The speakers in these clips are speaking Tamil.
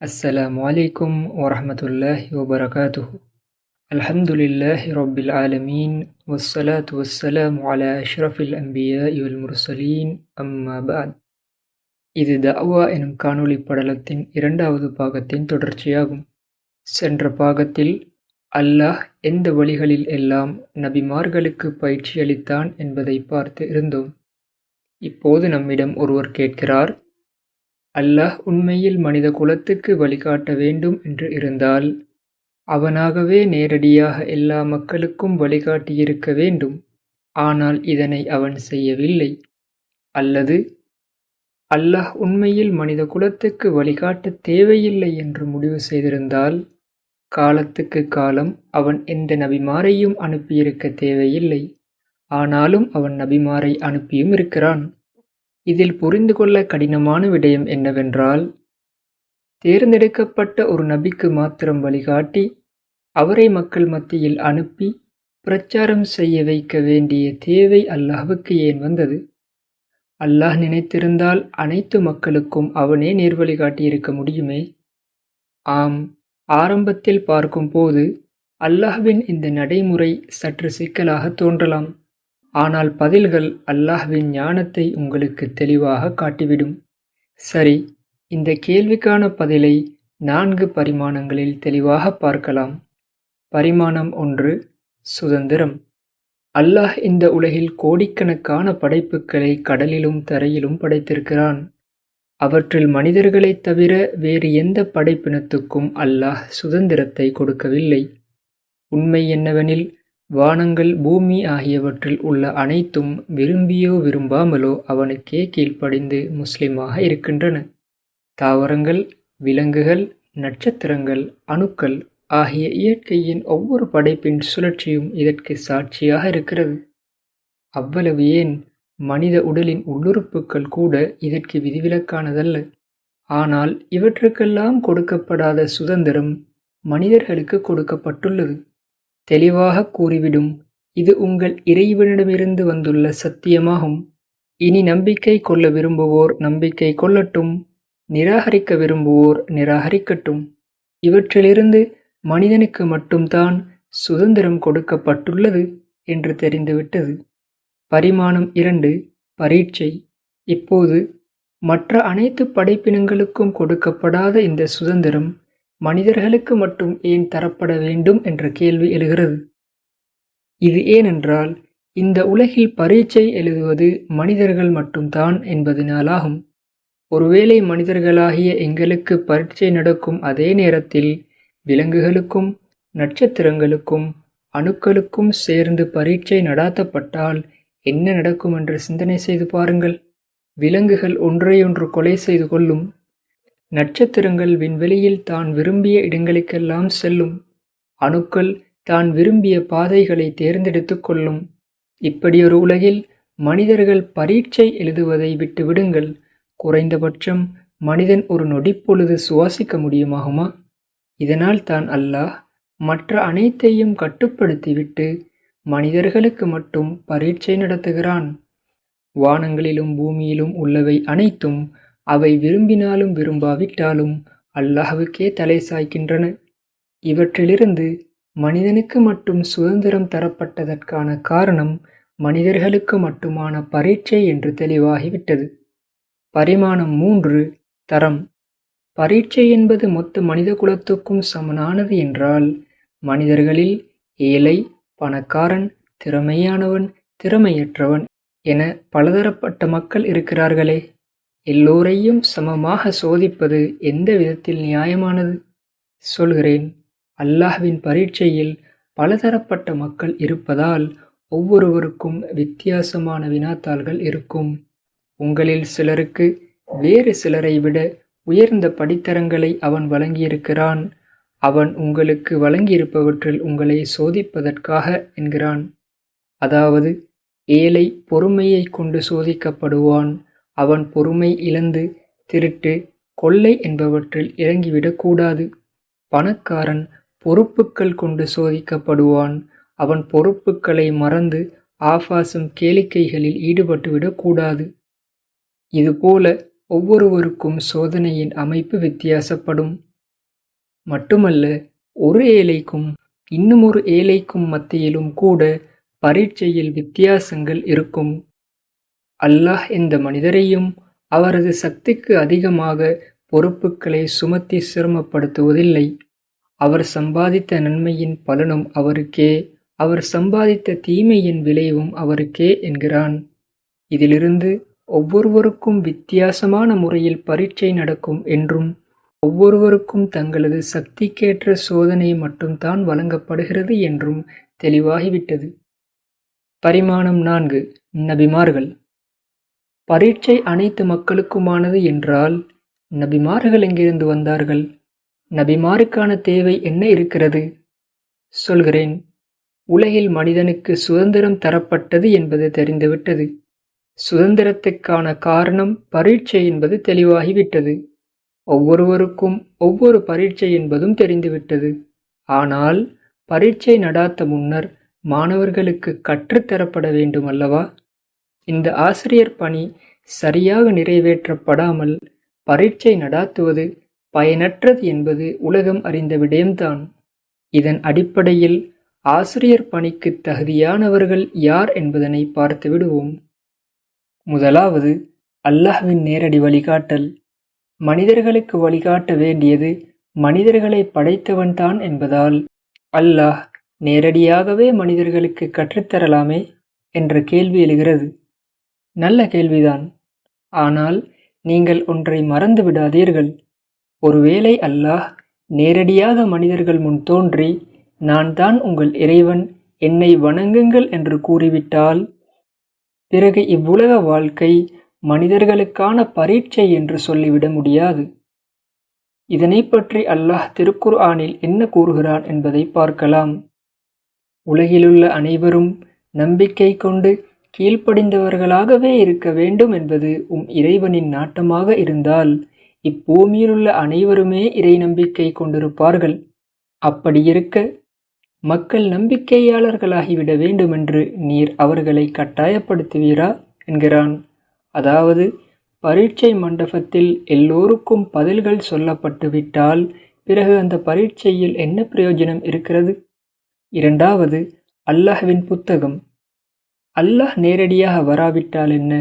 السلام عليكم ورحمة الله وبركاته الحمد لله رب العالمين والصلاة والسلام على أشرف الأنبياء والمرسلين أما بعد இது தஅவா எனும் காணொளி படலத்தின் இரண்டாவது பாகத்தின் தொடர்ச்சியாகும் சென்ற பாகத்தில் அல்லாஹ் எந்த வழிகளில் எல்லாம் நபிமார்களுக்கு பயிற்சியளித்தான் என்பதை பார்த்து இருந்தோம் இப்போது நம்மிடம் ஒருவர் கேட்கிறார் அல்லாஹ் உண்மையில் மனித குலத்துக்கு வழிகாட்ட வேண்டும் என்று இருந்தால் அவனாகவே நேரடியாக எல்லா மக்களுக்கும் வழிகாட்டியிருக்க வேண்டும். ஆனால் இதனை அவன் செய்யவில்லை. அல்லது அல்லாஹ் உண்மையில் மனித குலத்துக்கு வழிகாட்ட தேவையில்லை என்று முடிவு செய்திருந்தால் காலத்துக்கு காலம் அவன் எந்த நபிமாரையும் அனுப்பியிருக்க தேவையில்லை. ஆனாலும் அவன் நபிமாரை அனுப்பியும் இருக்கிறான். இதில் புரிந்து கொள்ள கடினமான விடயம் என்னவென்றால் தேர்ந்தெடுக்கப்பட்ட ஒரு நபிக்கு மாத்திரம் வழிகாட்டி அவரை மக்கள் மத்தியில் அனுப்பி பிரச்சாரம் செய்ய வைக்க வேண்டிய தேவை அல்லாஹுக்கு ஏன் வந்தது? அல்லாஹ் நினைத்திருந்தால் அனைத்து மக்களுக்கும் அவனே நேர்வழி காட்டியிருக்க முடியுமே? ஆம் ஆரம்பத்தில் பார்க்கும்போது அல்லாஹ்வின் இந்த நடைமுறை சற்று சிக்கலாக தோன்றலாம். ஆனால் பதில்கள் அல்லாஹ்வின் ஞானத்தை உங்களுக்கு தெளிவாக காட்டிவிடும். சரி இந்த கேள்விக்கான பதிலை நான்கு பரிமாணங்களில் தெளிவாக பார்க்கலாம். பரிமாணம் ஒன்று சுதந்திரம். அல்லாஹ் இந்த உலகில் கோடிக்கணக்கான படைப்புகளை கடலிலும் தரையிலும் படைத்திருக்கிறான். அவற்றில் மனிதர்களைத் தவிர வேறு எந்த படைப்பினத்துக்கும் அல்லாஹ் சுதந்திரத்தை கொடுக்கவில்லை. உண்மை என்னவெனில் வானங்கள் பூமி ஆகியவற்றில் உள்ள அனைத்தும் விரும்பியோ விரும்பாமலோ அவனுக்கே கீழ்ப்படிந்து முஸ்லிமாக இருக்கின்றன. தாவரங்கள் விலங்குகள் நட்சத்திரங்கள் அணுக்கள் ஆகிய இயற்கையின் ஒவ்வொரு படைப்பின் சுழற்சியும் இதற்கு சாட்சியாக இருக்கிறது. அவ்வளவு ஏன்? மனித உடலின் உள்ளுறுப்புக்கள் கூட இதற்கு விதிவிலக்கானதல்ல. ஆனால் இவற்றுக்கெல்லாம் கொடுக்கப்படாத சுதந்திரம் மனிதர்களுக்கு கொடுக்கப்பட்டுள்ளது. தெளிவாக கூறிவிடும். இது உங்கள் இறைவனிடமிருந்து வந்துள்ள சத்தியமாகும். இனி நம்பிக்கை கொள்ள விரும்புவோர் நம்பிக்கை கொள்ளட்டும். நிராகரிக்க விரும்புவோர் நிராகரிக்கட்டும். இவற்றிலிருந்து மனிதனுக்கு மட்டும்தான் சுதந்திரம் கொடுக்கப்பட்டுள்ளது என்று தெரிந்துவிட்டது. பரிமாணம் இரண்டு பரீட்சை. இப்போது மற்ற அனைத்து படைப்பினங்களுக்கும் கொடுக்கப்படாத இந்த சுதந்திரம் மனிதர்களுக்கு மட்டும் ஏன் தரப்பட வேண்டும் என்ற கேள்வி எழுகிறது. இது ஏனென்றால் இந்த உலகில் பரீட்சை எழுதுவது மனிதர்கள் மட்டும்தான் என்பதனாலாகும். ஒருவேளை மனிதர்களாகிய எங்களுக்கு பரீட்சை நடக்கும் அதே நேரத்தில் விலங்குகளுக்கும் நட்சத்திரங்களுக்கும் அணுக்களுக்கும் சேர்ந்து பரீட்சை நடாத்தப்பட்டால் என்ன நடக்கும் என்று சிந்தனை செய்து பாருங்கள். விலங்குகள் ஒன்றையொன்று கொலை செய்து கொள்ளும் நட்சத்திரங்கள் விண்வெளியில் தான் விரும்பிய இடங்களுக்கெல்லாம் செல்லும். அணுக்கள் தான் விரும்பிய பாதைகளை தேர்ந்தெடுத்துக் கொள்ளும். இப்படியொரு உலகில் மனிதர்கள் பரீட்சை எழுதுவதை விட்டுவிடுங்கள் குறைந்தபட்சம் மனிதன் ஒரு நொடிப்பொழுது சுவாசிக்க முடியுமாகுமா? இதனால் தான் அல்லாஹ் மற்ற அனைத்தையும் கட்டுப்படுத்திவிட்டு மனிதர்களுக்கு மட்டும் பரீட்சை நடத்துகிறான். வானங்களிலும் பூமியிலும் உள்ளவை அனைத்தும் அவை விரும்பினாலும் விரும்பாவிட்டாலும் அல்லாஹுக்கே தலை சாய்க்கின்றன. இவற்றிலிருந்து மனிதனுக்கு மட்டும் சுதந்திரம் தரப்பட்டதற்கான காரணம் மனிதர்களுக்கு மட்டுமான பரீட்சை என்று தெளிவாகிவிட்டது. பரிமாணம் மூன்று தரம். பரீட்சை என்பது மொத்த மனித குலத்துக்கும் சமனானது என்றால் மனிதர்களில் ஏழை பணக்காரன் திறமையானவன் திறமையற்றவன் என பலதரப்பட்ட மக்கள் இருக்கிறார்களே. எல்லோரையும் சமமாக சோதிப்பது எந்த விதத்தில் நியாயமானது? சொல்கிறேன். அல்லாஹ்வின் பரீட்சையில் பலதரப்பட்ட மக்கள் இருப்பதால் ஒவ்வொருவருக்கும் வித்தியாசமான வினாத்தாள்கள் இருக்கும். உங்களில் சிலருக்கு வேறு சிலரை விட உயர்ந்த படித்தரங்களை அவன் வழங்கியிருக்கிறான். அவன் உங்களுக்கு வழங்கியிருப்பவற்றில் உங்களை சோதிப்பதற்காக என்கிறான். அதாவது ஏழை பொறுமையை கொண்டு சோதிக்கப்படுவான். அவன் பொறுமை இழந்து திருட்டு கொள்ளை என்பவற்றில் இறங்கிவிடக்கூடாது பணக்காரன் பொறுப்புக்கள் கொண்டு சோதிக்கப்படுவான். அவன் பொறுப்புக்களை மறந்து ஆபாசம் கேளிக்கைகளில் ஈடுபட்டுவிடக்கூடாது இதுபோல ஒவ்வொருவருக்கும் சோதனையின் அமைப்பு வித்தியாசப்படும். மட்டுமல்ல ஒரு ஏழைக்கும் இன்னுமொரு ஏழைக்கும் மத்தியிலும் கூட பரீட்சையில் வித்தியாசங்கள் இருக்கும். அல்லாஹ் இந்த மனிதரையும் அவரது சக்திக்கு அதிகமாக பொறுப்புகளை சுமத்தி சிரமப்படுத்துவதில்லை. அவர் சம்பாதித்த நன்மையின் பலனும் அவருக்கே அவர் சம்பாதித்த தீமையின் விளைவும் அவருக்கே என்கிறான். இதிலிருந்து ஒவ்வொருவருக்கும் வித்தியாசமான முறையில் பரீட்சை நடக்கும் என்றும் ஒவ்வொருவருக்கும் தங்களது சக்திக்கேற்ற சோதனை மட்டும்தான் வழங்கப்படுகிறது என்றும் தெளிவாகிவிட்டது. பரிமாணம் நான்கு. நபிமார்கள். பரீட்சை அனைத்து மக்களுக்குமானது என்றால் நபிமார்கள் எங்கிருந்து வந்தார்கள்? நபிமாருக்கான தேவை என்ன இருக்கிறது? சொல்கிறேன். உலகில் மனிதனுக்கு சுதந்திரம் தரப்பட்டது என்பது தெரிந்துவிட்டது. சுதந்திரத்துக்கான காரணம் பரீட்சை என்பது தெளிவாகிவிட்டது. ஒவ்வொருவருக்கும் ஒவ்வொரு பரீட்சை என்பதும் தெரிந்துவிட்டது. ஆனால் பரீட்சை நடாத்த முன்னர் மாணவர்களுக்கு கற்றுத்தரப்பட வேண்டும் அல்லவா இந்த ஆசிரியர் பணி சரியாக நிறைவேற்றப்படாமல் பரீட்சை நடாத்துவது பயனற்றது என்பது உலகம் அறிந்த விடயம்தான். இதன் அடிப்படையில் ஆசிரியர் பணிக்கு தகுதியானவர்கள் யார் என்பதனை பார்த்து விடுவோம். முதலாவது அல்லாஹ்வின் நேரடி வழிகாட்டல். மனிதர்களுக்கு வழிகாட்ட வேண்டியது மனிதர்களை படைத்தவன்தான் என்பதால் அல்லாஹ் நேரடியாகவே மனிதர்களுக்கு கற்றுத்தரலாமே என்ற கேள்வி எழுகிறது. நல்ல கேள்விதான். ஆனால் நீங்கள் ஒன்றை மறந்து விடாதீர்கள். ஒருவேளை அல்லாஹ் நேரடியாக மனிதர்கள் முன் தோன்றி நான் தான் உங்கள் இறைவன் என்னை வணங்குங்கள் என்று கூறிவிட்டால் பிறகு இவ்வுலக வாழ்க்கை மனிதர்களுக்கான பரீட்சை என்று சொல்லிவிட முடியாது. இதனை பற்றி அல்லாஹ் திருக்குர் ஆனில் என்ன கூறுகிறான் என்பதை பார்க்கலாம். உலகிலுள்ள அனைவரும் நம்பிக்கை கொண்டு கீழ்ப்படிந்தவர்களாகவே இருக்க வேண்டும் என்பது உம் இறைவனின் நாட்டமாக இருந்தால் இப்பூமியிலுள்ள அனைவருமே இறை நம்பிக்கை கொண்டிருப்பார்கள். அப்படியிருக்க மக்கள் நம்பிக்கையாளர்களாகிவிட வேண்டுமென்று நீர் அவர்களை கட்டாயப்படுத்துவீரா? என்கிறான். அதாவது பரீட்சை மண்டபத்தில் எல்லோருக்கும் பதில்கள் சொல்லப்பட்டு விட்டால் பிறகு அந்த பரீட்சையில் என்ன பிரயோஜனம் இருக்கிறது? இரண்டாவது அல்லாஹ்வின் புத்தகம். அல்லாஹ் நேரடியாக வராவிட்டால் என்ன?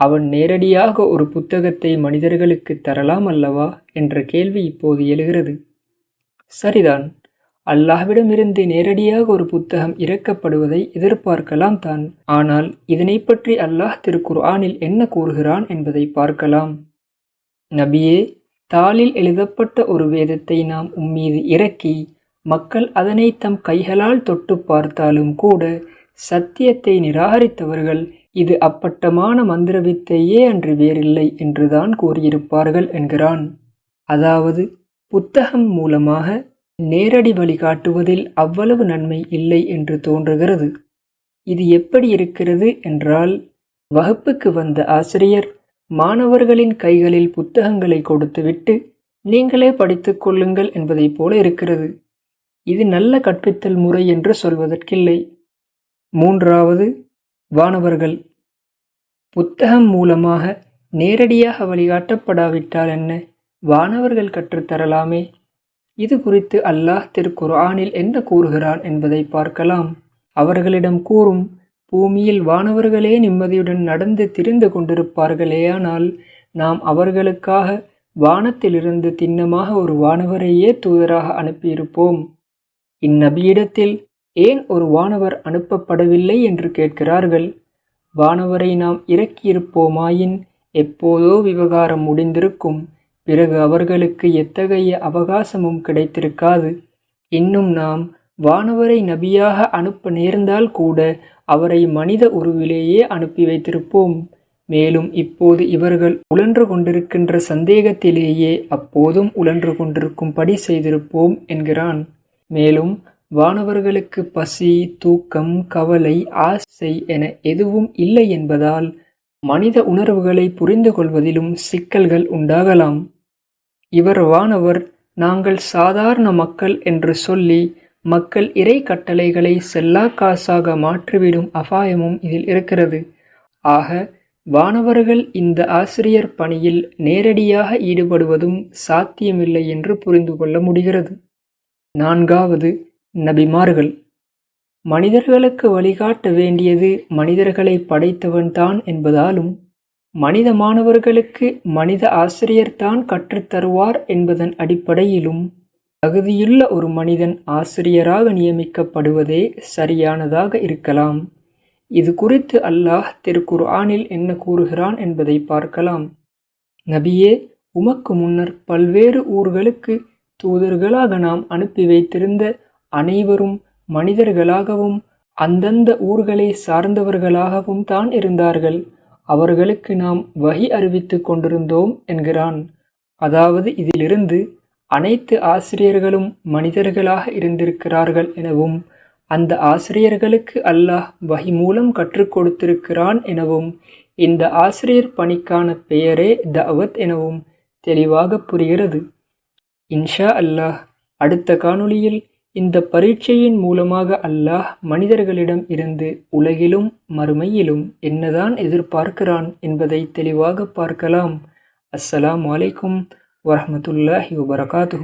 அவன் நேரடியாக ஒரு புத்தகத்தை மனிதர்களுக்கு தரலாம் அல்லவா? என்ற கேள்வி இப்போது எழுகிறது. சரிதான். அல்லாஹ்விடமிருந்து நேரடியாக ஒரு புத்தகம் இறக்கப்படுவதை எதிர்பார்க்கலாம் தான். ஆனால் இதனை பற்றி அல்லாஹ் திருக்குர்ஆனில் என்ன கூறுகிறான் என்பதை பார்க்கலாம். நபியே தாளில் எழுதப்பட்ட ஒரு வேதத்தை நாம் உம்மீது இறக்கி மக்கள் அதனை தம் கைகளால் தொட்டு பார்த்தாலும் கூட சத்தியத்தை நிராகரித்தவர்கள் இது அப்பட்டமான மந்திரவித்தையே அன்று வேறில்லை என்றுதான் கூறியிருப்பார்கள் என்கிறான். அதாவது புத்தகம் மூலமாக நேரடி வழிகாட்டுவதில் அவ்வளவு நன்மை இல்லை என்று தோன்றுகிறது. இது எப்படி இருக்கிறது என்றால் வகுப்புக்கு வந்த ஆசிரியர் மாணவர்களின் கைகளில் புத்தகங்களை கொடுத்துவிட்டு நீங்களே படித்துக் கொள்ளுங்கள் என்பதைப் போல இருக்கிறது. இது நல்ல கற்பித்தல் முறை என்று சொல்வதற்கில்லை. மூன்றாவது வானவர்கள் புத்தகம் மூலமாக நேரடியாக வழிகாட்டப்படாவிட்டால் என்ன? வானவர்கள் கற்றுத்தரலாமே இது குறித்து அல்லாஹ் திருக்குர்ஆனில் என்ன கூறுகிறான் என்பதை பார்க்கலாம். அவர்களிடம் கூறும் பூமியில் வானவர்களே நிம்மதியுடன் நடந்து திரிந்து கொண்டிருப்பார்களேயானால் நாம் அவர்களுக்காக வானத்திலிருந்து திண்ணமாக ஒரு வானவரையே தூதராக அனுப்பியிருப்போம். இந்நபியிடத்தில் ஏன் ஒரு வானவர் அனுப்பப்படவில்லை என்று கேட்கிறார்கள்? வானவரை நாம் இறக்கியிருப்போமாயின் எப்போதோ விவகாரம் முடிந்திருக்கும். பிறகு அவர்களுக்கு எத்தகைய அவகாசமும் கிடைத்திருக்காது. இன்னும் நாம் வானவரை நபியாக அனுப்ப நேர்ந்தால் கூட அவரை மனித உருவிலேயே அனுப்பி வைத்திருப்போம். மேலும் இப்போது இவர்கள் உழன்று கொண்டிருக்கின்ற சந்தேகத்திலேயே அப்போதும் உழன்று கொண்டிருக்கும்படி செய்திருப்போம் என்கிறான். மேலும் வானவர்களுக்கு பசி தூக்கம் கவலை ஆசை என எதுவும் இல்லை என்பதால் மனித உணர்வுகளை புரிந்து கொள்வதிலும் சிக்கல்கள் உண்டாகலாம். இவர் வானவர் நாங்கள் சாதாரண மக்கள் என்று சொல்லி மக்கள் இறை கட்டளைகளை செல்லா காசாக மாற்றிவிடும் அபாயமும் இதில் இருக்கிறது. ஆக வானவர்கள் இந்த ஆசிரியர் பணியில் நேரடியாக ஈடுபடுவதும் சாத்தியமில்லை என்று புரிந்து கொள்ள முடிகிறது. நான்காவது நபிமார்கள் மனிதர்களுக்கு வழிகாட்ட வேண்டியது மனிதர்களை படைத்தவன்தான் என்பதாலும் மனித மாணவர்களுக்கு மனித ஆசிரியர்தான் கற்றுத்தருவார் என்பதன் அடிப்படையிலும் தகுதியுள்ள ஒரு மனிதன் ஆசிரியராக நியமிக்கப்படுவதே சரியானதாக இருக்கலாம். இது குறித்து அல்லாஹ் திருக்குர்ஆனில் என்ன கூறுகிறான் என்பதை பார்க்கலாம். நபியே உமக்கு முன்னர் பல்வேறு ஊர்களுக்கு தூதர்களாக நாம் அனுப்பி வைத்திருந்த அனைவரும் மனிதர்களாகவும் அந்தந்த ஊர்களை சார்ந்தவர்களாகவும் தான் இருந்தார்கள். அவர்களுக்கு நாம் வகி அறிவித்து கொண்டிருந்தோம் என்கிறான். அதாவது இதிலிருந்து அனைத்து ஆசிரியர்களும் மனிதர்களாக இருந்திருக்கிறார்கள் எனவும் அந்த ஆசிரியர்களுக்கு அல்லாஹ் வஹி மூலம் கற்றுக் கொடுத்திருக்கிறான் எனவும் இந்த ஆசிரியர் பணிக்கான பெயரே தவத் எனவும் தெளிவாக புரிகிறது. இன்ஷா அல்லாஹ் அடுத்த காணொளியில் இந்த பரீட்சையின் மூலமாக அல்லாஹ் மனிதர்களிடம் இருந்து உலகிலும் மறுமையிலும் என்னதான் எதிர்பார்க்கிறான் என்பதை தெளிவாக பார்க்கலாம். அஸ்ஸலாமு அலைக்கும் வரமத்துல்லாஹி வபரகாத்து